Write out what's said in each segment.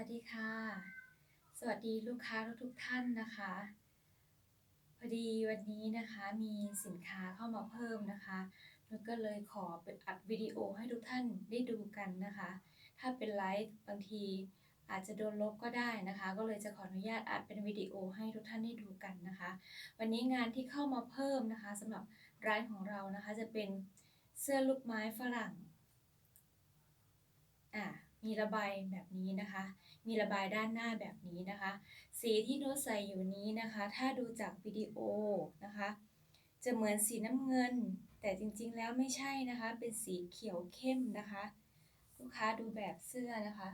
วัสดีค่ะ สวัสดีลูกค้าทุกท่านนะคะ พอดีวันนี้นะคะมีสินค้าเข้ามาเพิ่มนะคะแล้วก็เลยขอเป็นอัดวิดีโอให้ทุกท่านได้ดูกันนะคะ ถ้าเป็นไลฟ์บางทีอาจจะโดนลบก็ได้นะคะ ก็เลยจะขออนุญาตอัดเป็นวิดีโอให้ทุกท่านได้ดูกันนะคะ วันนี้งานที่เข้ามาเพิ่มนะคะสำหรับร้านของเรานะคะจะเป็นเสื้อลูกไม้ฝรั่งอะ มีระบายแบบนี้นะคะ มีระบายด้านหน้าแบบนี้นะคะ สีที่โนุชใส่อยู่นี้นะคะ ถ้าดูจากวิดีโอนะคะ จะเหมือนสีน้ำเงิน แต่จริงๆแล้วไม่ใช่นะคะ เป็นสีเขียวเข้มนะคะ ลูกค้าดูแบบเสื้อนะคะ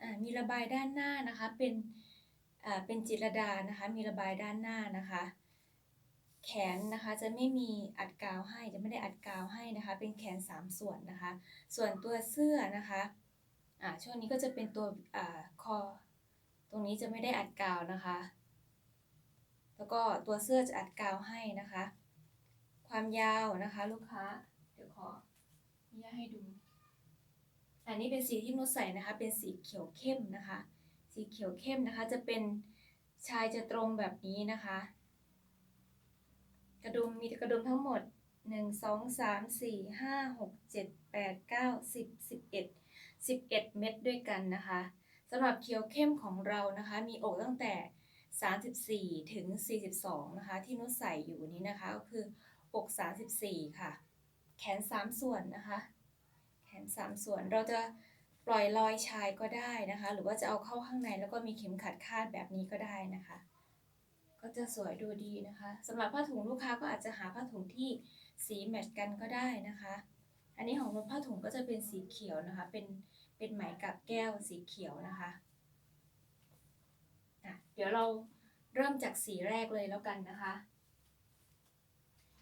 อ่ามีระบายด้านหน้านะคะ เป็นอ่าเป็นจิตรดานะคะ มีระบายด้านหน้านะคะ แขนนะคะจะไม่มีอัดกาวให้จะไม่ได้อัดกาวให้นะคะ เป็นแขน 3 ส่วนนะคะ ส่วนตัวเสื้อนะคะอ่าช่วงนี้ก็จะเป็นตัวอ่าคอ ตรงนี้จะไม่ได้อัดกาวนะคะ แล้วก็ตัวเสื้อจะอัดกาวให้นะคะ ความยาวนะคะลูกค้าเดี๋ยวขอนุญาตให้ดู อันนี้เป็นสีที่นุชใส่นะคะ เป็นสีเขียวเข้มนะคะ สีเขียวเข้มนะคะจะเป็นชายจะตรงแบบนี้นะคะ กระดุมมีกระดุมทั้งหมด 1 2 3 4 5 6 7 8 9 10 11 11 เม็ดด้วยกันนะคะสำหรับเขียวเข้มของเรานะคะ มีอกตั้งแต่ 34 ถึง 42 นะคะ ที่นุชใส่อยู่นี้นะคะก็คืออก 34 ค่ะ แขน 3 ส่วนนะคะ แขน 3 ส่วนเราจะปล่อยลอยชายก็ได้นะคะ หรือว่าจะเอาเข้าข้างในแล้วก็มีเข็มขัดคาดแบบนี้ก็ได้นะคะ ก็จะสวยดูดีนะคะสำหรับผ้าถุงลูกค้าก็อาจจะหาผ้าถุงที่สีแมทกันก็ได้นะคะ อันนี้ของผ้าถุงก็จะเป็นสีเขียวนะคะ เป็นเป็นไหมกับแก้วสีเขียวนะคะะเดี๋ยวเราเริ่มจากสีแรกเลยแล้วกันนะคะ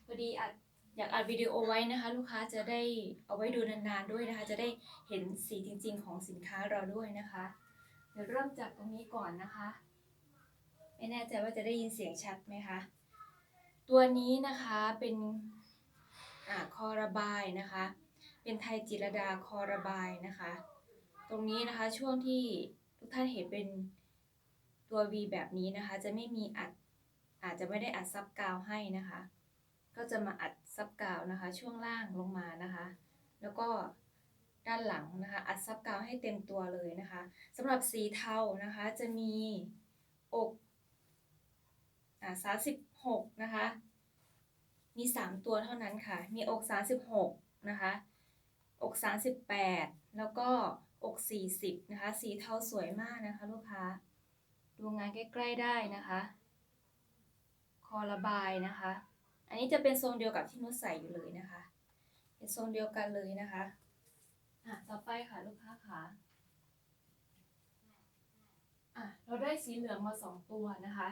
พอดีอัดอยากอัดวิดีโอไว้นะคะ ลูกค้าจะได้เอาไว้ดูนานๆด้วยนะคะ จะได้เห็นสีจริงๆของสินค้าเราด้วยนะคะ เดี๋ยวเริ่มจากตรงนี้ก่อนนะคะ ไม่แน่ใจว่าจะได้ยินเสียงชัดไหมคะ ตัวนี้นะคะเป็นอคอระบายนะคะ เป็นไทยจิรดาคอระบายนะคะ ตรงนี้นะคะช่วงที่ทุกท่านเห็นเป็นตัว V แบบนี้นะคะ จะไม่มีอัดอาจจะไม่ได้อัดซับกาวให้นะคะ ก็จะมาอัดซับกาวนะคะ ช่วงล่างลงมานะคะ แล้วก็ด้านหลังนะคะ อัดซับกาวให้เต็มตัวเลยนะคะสำหรับสีเทานะคะจะมีอก อ่าสามสิบหกนะคะ มีสามตัวเท่านั้นค่ะ มีอกสามสิบหกนะคะ อกสามสิบแปดแล้วก็อกสี่สิบนะคะ สีเทาสวยมากนะคะ ลูกค้า ดูงานใกล้ ๆ ได้นะคะ คอระบายนะคะ อันนี้จะเป็นทรงเดียวกับที่นุชใส่อยู่เลยนะคะ เป็นทรงเดียวกันเลยนะคะอะต่อไปค่ะลูกค้าค่ะอะเราได้สีเหลืองมาสองตัวนะคะ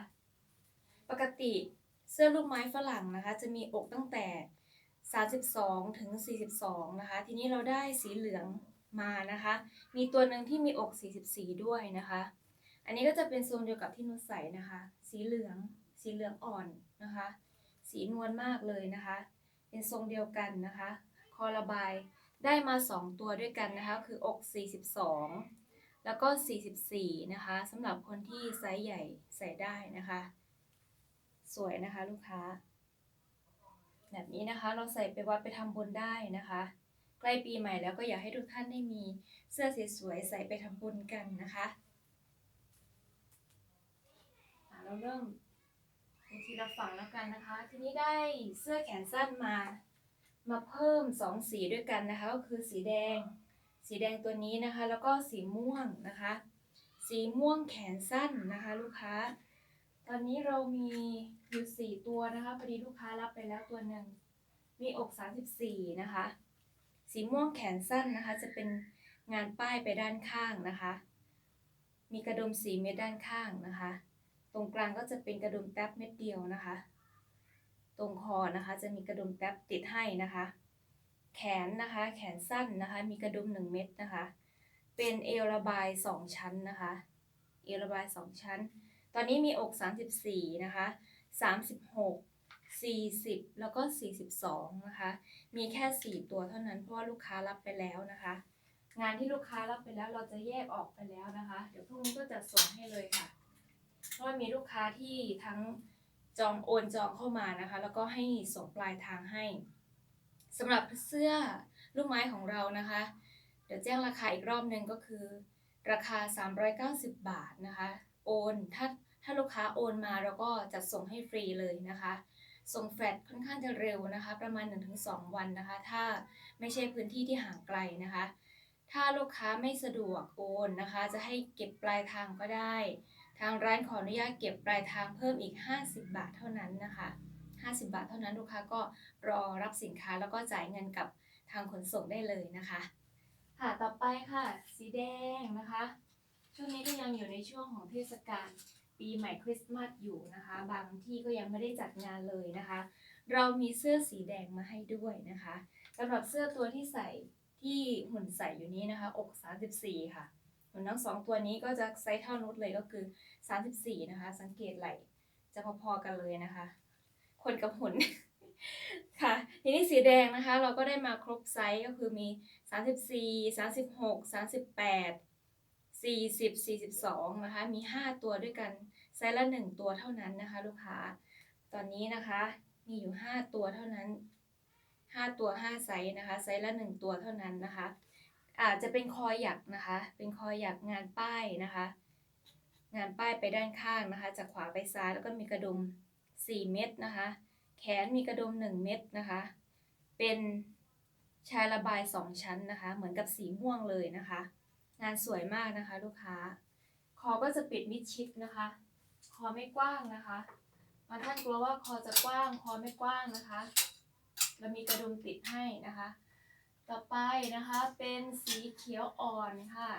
ปกติเสื้อลูกไม้ฝรั่งนะคะ จะมีอกตั้งแต่ 32 ถึง 42 นะคะ ทีนี้เราได้สีเหลืองมานะคะ มีตัวหนึ่งที่มีอก 44 ด้วยนะคะ อันนี้ก็จะเป็นโซนเดียวกับที่นุชใส่นะคะ สีเหลือง สีเหลืองอ่อนนะคะ สีนวลมากเลยนะคะ เป็นทรงเดียวกันนะคะ คอระบายได้มา 2 ตัวด้วยกันนะคะ คืออก 42 แล้วก็ 44 นะคะสำหรับคนที่ไซส์ใหญ่ใส่ได้นะคะ สวยนะคะลูกค้า แบบนี้นะคะเราใส่ไปวัดไปทำบุญได้นะคะ ใกล้ปีใหม่แล้วก็อยากให้ทุกท่านได้มีเสื้อสวยๆใส่ไปทำบุญกันนะคะเราเริ่มเป็นทีละฝั่งแล้วกันนะคะ ทีนี้ได้เสื้อแขนสั้นมา มาเพิ่มสองสีด้วยกันนะคะ ก็คือสีแดง สีแดงตัวนี้นะคะ แล้วก็สีม่วงนะคะ สีม่วงแขนสั้นนะคะ ลูกค้า ตอนนี้เรามีอยู่สี่ตัวนะคะพอดีลูกค้ารับไปแล้วตัวหนึ่งมีอก 34 นะคะ สีม่วงแขนสั้นนะคะ จะเป็นงานป้ายไปด้านข้างนะคะ มีกระดุมสีเม็ดด้านข้างนะคะ ตรงกลางก็จะเป็นกระดุมแท็บเม็ดเดียวนะคะ ตรงคอนะคะจะมีกระดุมแท็บติดให้นะคะ แขนนะคะ แขนสั้นนะคะ มีกระดุม 1 เม็ดนะคะ เป็นเอวระบาย 2 ชั้นนะคะ เอวระบาย 2 ชั้น ตอนนี้มีอก 34 นะคะ 36 40 แล้วก็ 42 นะคะ มีแค่ 4 ตัวเท่านั้นเพราะว่าลูกค้ารับไปแล้วนะคะ งานที่ลูกค้ารับไปแล้วเราจะแยกออกไปแล้วนะคะ เดี๋ยวพรุ่งนี้ก็จะส่งให้เลยค่ะ เพราะว่ามีลูกค้าที่ทั้งจองโอนจองเข้ามานะคะ แล้วก็ให้ส่งปลายทางให้สำหรับเสื้อลูกไม้ของเรานะคะ เดี๋ยวแจ้งราคาอีกรอบหนึ่งก็คือ ราคา 390 บาทนะคะ อนถ้าถ้าลูกค้าโอนมาเราก็จะส่งให้ฟรีเลยนะคะ ส่งแฟลตค่อนข้างจะเร็วนะคะ ประมาณ 1-2 วันนะคะ ถ้าไม่ใช่พื้นที่ที่ห่างไกลนะคะ ถ้าลูกค้าไม่สะดวกโอนนะคะ จะให้เก็บปลายทางก็ได้ ทางร้านขออนุญาตเก็บปลายทางเพิ่มอีก 50 บาทเท่านั้นนะคะ 50 บาทเท่านั้นลูกค้าก็รอรับสินค้าแล้วก็จ่ายเงินกับทางขนส่งได้เลยนะคะ ค่ะต่อไปค่ะ สีแดงนะคะ ช่วงนี้ก็ยังอยู่ในช่วงของเทศกาลปีใหม่คริสต์มาสอยู่นะคะ บางที่ก็ยังไม่ได้จัดงานเลยนะคะ เรามีเสื้อสีแดงมาให้ด้วยนะคะสำหรับเสื้อตัวที่ใส่ที่หุ่นใส่อยู่นี้นะคะ อก 34 ค่ะหุ่นทั้งสองตัวนี้ก็จะไซส์เท่านุชเลยก็คือ 34 นะคะ สังเกตไหล่จะพอๆกันเลยนะคะ คนกับหุ่นค่ะทีนี้สีแดงนะคะ เราก็ได้มาครบไซส์ก็คือมี 34 36 38 40 42นะคะ มี 5 ตัวด้วยกันไซส์ละ 1 ตัวเท่านั้นนะคะ ลูกค้า ตอนนี้นะคะ มีอยู่ 5 ตัวเท่านั้น 5 ตัว 5 ไซส์นะคะ ไซส์ละ 1 ตัวเท่านั้นนะคะ อาจจะเป็นคอหยักนะคะ เป็นคอหยักงานป้ายนะคะ งานป้ายไปด้านข้างนะคะ จากขวาไปซ้ายแล้วก็มีกระดุม 4 เม็ดนะคะ แขนมีกระดุม 1 เม็ดนะคะ เป็นชายระบาย 2 ชั้นนะคะ เหมือนกับสีม่วงเลยนะคะ งานสวยมากนะคะลูกค้า คอก็จะปิดมิดชิดนะคะ คอไม่กว้างนะคะบางท่านกลัวว่าคอจะกว้าง คอไม่กว้างนะคะ เรามีกระดุมติดให้นะคะ ต่อไปนะคะเป็นสีเขียวอ่อนค่ะ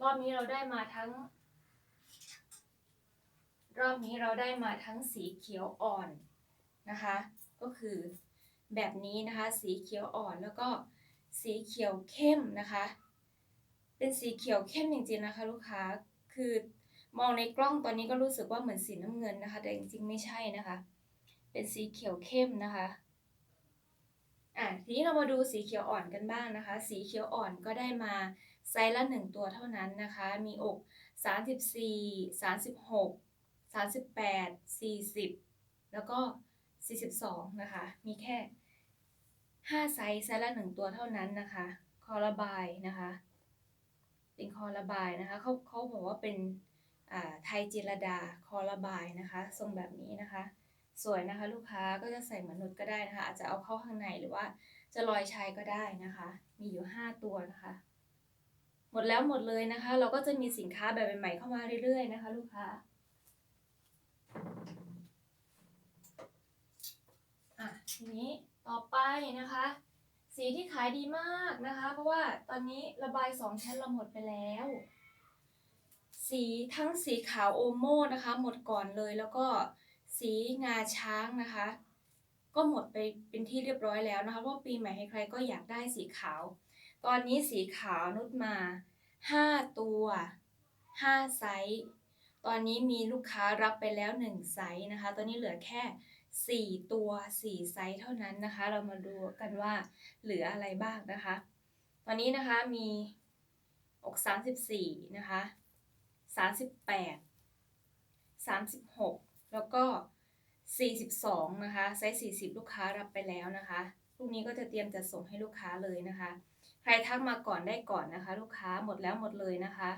รอบนี้เราได้มาทั้ง รอบนี้เราได้มาทั้งสีเขียวอ่อนนะคะ ก็คือแบบนี้นะคะ สีเขียวอ่อนแล้วก็สีเขียวเข้มนะคะ เป็นสีเขียวเข้มจริงๆนะคะ ลูกค้า คือมองในกล้องตอนนี้ก็รู้สึกว่าเหมือนสีน้ำเงินนะคะ แต่จริงๆไม่ใช่นะคะ เป็นสีเขียวเข้มนะคะอะทีนี้เรามาดูสีเขียวอ่อนกันบ้างนะคะ สีเขียวอ่อนก็ได้มาไซส์ละหนึ่งตัวเท่านั้นนะคะ มีอก 34 36 38 40 แล้วก็ 42 นะคะ มีแค่ 5 ไซส์ไซส์ละ 1 ตัวเท่านั้นนะคะ คอระบายนะคะ เป็นคอระบายนะคะเขาเขาบอกว่าเป็นอ่าไทยจิรดาคอระบายนะคะทรงแบบนี้นะคะ สวยนะคะลูกค้าก็จะใส่เหมือนนุดก็ได้นะคะ อาจจะเอาเข้าข้างในหรือว่าจะลอยชายก็ได้นะคะ มีอยู่ 5 ตัวนะคะ หมดแล้วหมดเลยนะคะ เราก็จะมีสินค้าแบบใหม่ๆเข้ามาเรื่อยๆนะคะ ลูกค้าอะทีนี้ต่อไปนะคะ สีที่ขายดีมากนะคะ เพราะว่าตอนนี้ระบายสองชั้นเราหมดไปแล้ว สีทั้งสีขาวโอโม่นะคะ หมดก่อนเลยแล้วก็สีงาช้างนะคะ ก็หมดไปเป็นที่เรียบร้อยแล้วนะคะเพราะปีใหม่ใครๆก็อยากได้สีขาว ตอนนี้สีขาวนุชมา 5 ตัว 5 ไซส์ตอนนี้มีลูกค้ารับไปแล้ว 1 ไซส์นะคะ ตอนนี้เหลือแค่ 4 ตัว 4 ไซส์เท่านั้นนะคะ เรามาดูกันว่าเหลืออะไรบ้างนะคะ ตอนนี้นะคะมีอก 34 นะคะ 38 36 แล้วก็ 42 นะคะ ไซส์ 40 ลูกค้ารับไปแล้วนะคะพรุ่งนี้ก็จะเตรียมจะส่งให้ลูกค้าเลยนะคะ ใครทักมาก่อนได้ก่อนนะคะ ลูกค้าหมดแล้วหมดเลยนะคะ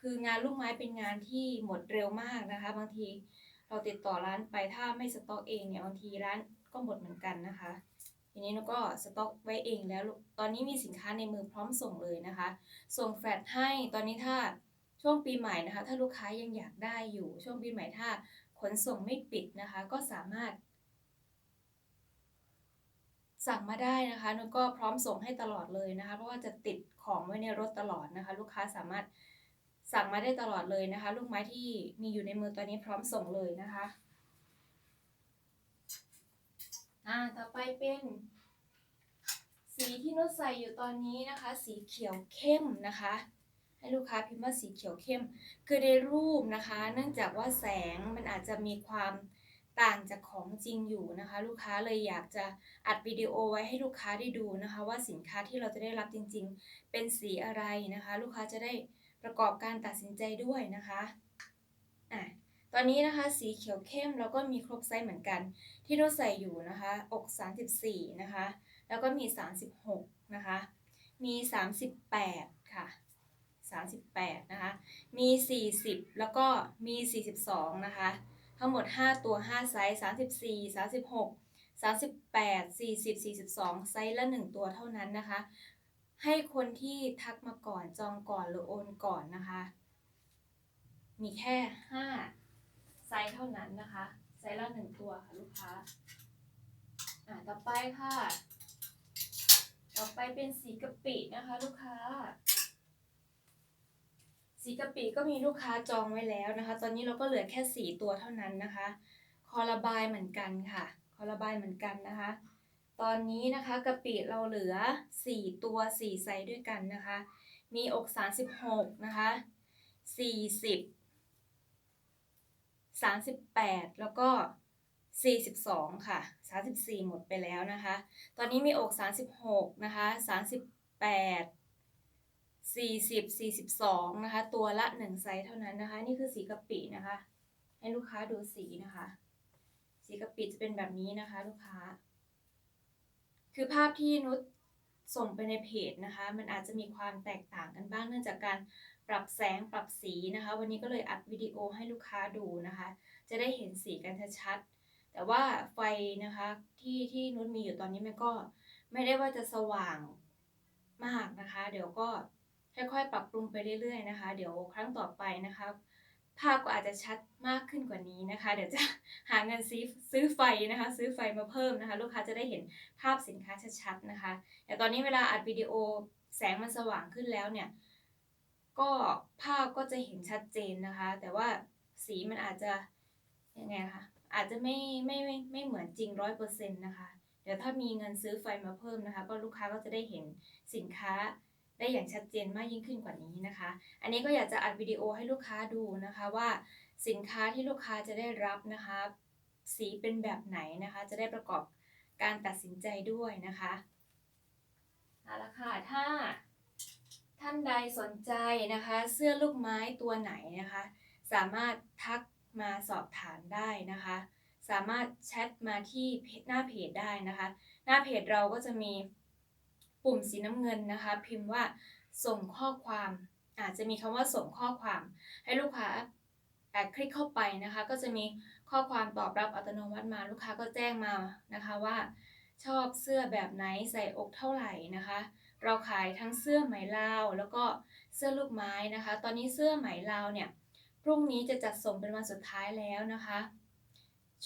คืองานลูกไม้เป็นงานที่หมดเร็วมากนะคะ บางที เราติดต่อร้านไปถ้าไม่สต็อกเองเนี่ยบางทีร้านก็หมดเหมือนกันนะคะทีนี้เราก็สต็อกไว้เองแล้ว ตอนนี้มีสินค้าในมือพร้อมส่งเลยนะคะ ส่งแฟลชให้ตอนนี้ถ้าช่วงปีใหม่นะคะ ถ้าลูกค้ายังอยากได้อยู่ช่วงปีใหม่ถ้าขนส่งไม่ปิดนะคะ ก็สามารถ สั่งมาได้นะคะนุก็พร้อมส่งให้ตลอดเลยนะคะ เพราะว่าจะติดของไว้ในรถตลอดนะคะ ลูกค้าสามารถ สั่งมาได้ตลอดเลยนะคะ ลูกไม้ที่มีอยู่ในมือตอนนี้พร้อมส่งเลยนะคะอ่าต่อไปเป็น สีที่นุชใส่อยู่ตอนนี้นะคะ สีเขียวเข้มนะคะ ให้ลูกค้าพิมพ์ว่าสีเขียวเข้ม คือในรูปนะคะ เนื่องจากว่าแสงมันอาจจะมีความต่างจากของจริงอยู่นะคะ ลูกค้าเลยอยากจะอัดวิดีโอไว้ให้ลูกค้าได้ดูนะคะ ว่าสินค้าที่เราจะได้รับจริง ๆ เป็นสีอะไรนะคะ ลูกค้าจะได้ ประกอบการตัดสินใจด้วยนะคะอะตอนนี้นะคะสีเขียวเข้มเราก็มีครบไซส์เหมือนกัน ที่เราใส่อยู่นะคะ อก 34 นะคะ แล้วก็มี 36 นะคะ มี 38 ค่ะ 38 นะคะ มี 40 แล้วก็มี 42 นะคะ ทั้งหมด 5 ตัว 5 ไซส์ 34 36 38 40 42 ไซส์ละ 1 ตัวเท่านั้นนะคะ ให้คนที่ทักมาก่อนจองก่อนหรือโอนก่อนนะคะ มีแค่ 5 ไซส์เท่านั้นนะคะ ไซส์ละ1ตัวค่ะลูกค้าอ่าต่อไปค่ะ ต่อไปเป็นสีกะปินะคะ ลูกค้า สีกะปิก็มีลูกค้าจองไว้แล้วนะคะ ตอนนี้เราก็เหลือแค่สีตัวเท่านั้นนะคะ คอระบายเหมือนกันค่ะ คอระบายเหมือนกันนะคะ ตอนนี้นะคะกะปิเราเหลือ 4 ตัว 4 ไซส์ด้วยกันนะคะ มีอก 36 นะคะ 40 38 แล้วก็ 42 ค่ะ 34 หมดไปแล้วนะคะ ตอนนี้มีอก 36 นะคะ 38 40 42 นะคะ ตัวละ 1 ไซส์เท่านั้นนะคะ นี่คือสีกะปินะคะ ให้ลูกค้าดูสีนะคะ สีกะปิจะเป็นแบบนี้นะคะ ลูกค้า คือภาพที่นุชส่งไปในเพจนะคะ มันอาจจะมีความแตกต่างกันบ้างเนื่องจากการปรับแสงปรับสีนะคะ วันนี้ก็เลยอัดวิดีโอให้ลูกค้าดูนะคะ จะได้เห็นสีกันชัดๆแต่ว่าไฟนะคะที่ที่นุชมีอยู่ตอนนี้มันก็ไม่ได้ว่าจะสว่างมากนะคะ เดี๋ยวก็ค่อยๆ ปรับปรุงไปเรื่อยๆนะคะ เดี๋ยวครั้งต่อไปนะคะ ภาพก็อาจจะชัดมากขึ้นกว่านี้นะคะ เดี๋ยวจะหาเงินซื้อซื้อไฟนะคะ ซื้อไฟมาเพิ่มนะคะ ลูกค้าจะได้เห็นภาพสินค้าชัดๆนะคะ แต่ตอนนี้เวลาอัดวิดีโอแสงมันสว่างขึ้นแล้วเนี่ย ก็ภาพก็จะเห็นชัดเจนนะคะ แต่ว่าสีมันอาจจะยังไงคะอาจจะไม่ไม่ไม่ไม่เหมือนจริงร้อยเปอร์เซ็นต์นะคะ เดี๋ยวถ้ามีเงินซื้อไฟมาเพิ่มนะคะ ก็ลูกค้าก็จะได้เห็นสินค้า ได้อย่างชัดเจนมากยิ่งขึ้นกว่านี้นะคะ อันนี้ก็อยากจะอัดวิดีโอให้ลูกค้าดูนะคะว่าสินค้าที่ลูกค้าจะได้รับนะคะ สีเป็นแบบไหนนะคะ จะได้ประกอบการตัดสินใจด้วยนะคะเอาละค่ะถ้าท่านใดสนใจนะคะ เสื้อลูกไม้ตัวไหนนะคะ สามารถทักมาสอบถามได้นะคะ สามารถแชทมาที่หน้าเพจได้นะคะ หน้าเพจเราก็จะมี ปุ่มสีน้ำเงินนะคะ พิมพ์ว่าส่งข้อความอาจจะมีคำว่าส่งข้อความ ให้ลูกค้าแต่คลิกเข้าไปนะคะ ก็จะมีข้อความตอบรับอัตโนมัติมาลูกค้าก็แจ้งมานะคะว่า ชอบเสื้อแบบไหนใส่อกเท่าไหร่นะคะ เราขายทั้งเสื้อไหมลาว แล้วก็เสื้อลูกไม้นะคะ ตอนนี้เสื้อไหมลาวเนี่ยพรุ่งนี้จะจัดส่งเป็นวันสุดท้ายแล้วนะคะ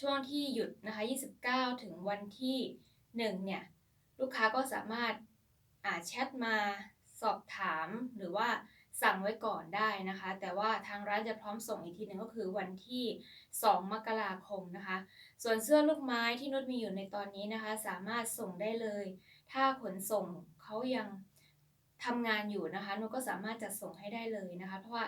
ช่วงที่หยุดนะคะ 29 ถึงวันที่ 1 เนี่ย ลูกค้าก็สามารถ แชทมาสอบถามหรือว่าสั่งไว้ก่อนได้นะคะ แต่ว่าทางร้านจะพร้อมส่งอีกทีหนึ่งก็คือวันที่ 2 มกราคมนะคะ ส่วนเสื้อลูกไม้ที่นุชมีอยู่ในตอนนี้นะคะ สามารถส่งได้เลย ถ้าขนส่งเขายังทำงานอยู่นะคะนุชก็สามารถจัดส่งให้ได้เลยนะคะ เพราะว่า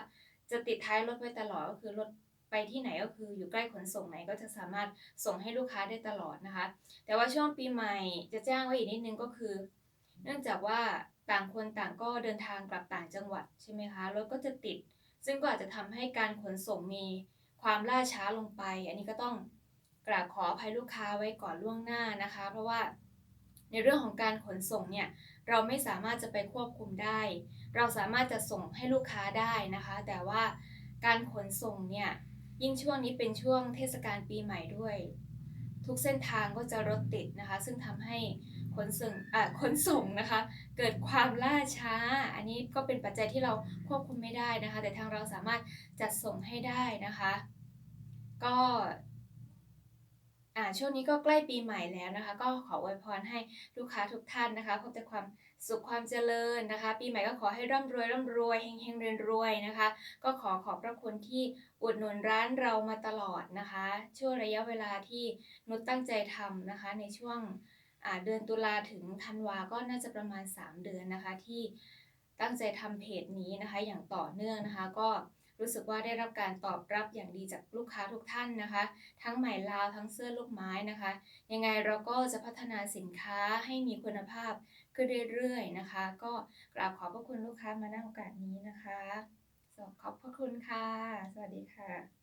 จะติดท้ายรถไว้ตลอดก็คือรถไปที่ไหนก็คืออยู่ใกล้ขนส่งไหนก็จะสามารถส่งให้ลูกค้าได้ตลอดนะคะ แต่ว่าช่วงปีใหม่จะแจ้งไว้อีกนิดนึงก็คือ เนื่องจากว่าต่างคนต่างก็เดินทางกลับต่างจังหวัดใช่ไหมคะรถก็จะติด ซึ่งก็อาจจะทำให้การขนส่งมีความล่าช้าลงไป อันนี้ก็ต้องกราบขออภัยลูกค้าไว้ก่อนล่วงหน้านะคะ เพราะว่าในเรื่องของการขนส่งเนี่ยเราไม่สามารถจะไปควบคุมได้ เราสามารถจะส่งให้ลูกค้าได้นะคะ แต่ว่าการขนส่งเนี่ยยิ่งช่วงนี้เป็นช่วงเทศกาลปีใหม่ด้วย ทุกเส้นทางก็จะรถติดนะคะ ซึ่งทำให้ ขนส่งอ่าขนส่งนะคะ เกิดความล่าช้า อันนี้ก็เป็นปัจจัยที่เราควบคุมไม่ได้นะคะ แต่ทางเราสามารถจัดส่งให้ได้นะคะ ก็อ่าช่วงนี้ก็ใกล้ปีใหม่แล้วนะคะ ก็ขออวยพรให้ลูกค้าทุกท่านนะคะ พบแต่ความสุขความเจริญนะคะ ปีใหม่ก็ขอให้ร่ำรวยร่ำรวยเฮงเฮงเรวยรวยนะคะ ก็ขอขอบพระคุณที่อุดหนุนร้านเรามาตลอดนะคะ ช่วงระยะเวลาที่นุชตั้งใจทำนะคะ ในช่วง เดือนตุลาถึงธันวาก็น่าจะประมาณ 3 เดือนนะคะ ที่ตั้งใจทำเพจนี้นะคะ อย่างต่อเนื่องนะคะ ก็รู้สึกว่าได้รับการตอบรับอย่างดีจากลูกค้าทุกท่านนะคะ ทั้งไหม่ลาวทั้งเสื้อลูกไม้นะคะ ยังไงเราก็จะพัฒนาสินค้าให้มีคุณภาพขึ้นเรื่อยๆนะคะ ก็กราบขอบพระคุณลูกค้ามาณโอกาสนี้นะคะขอบพระคุณค่ะ สวัสดีค่ะ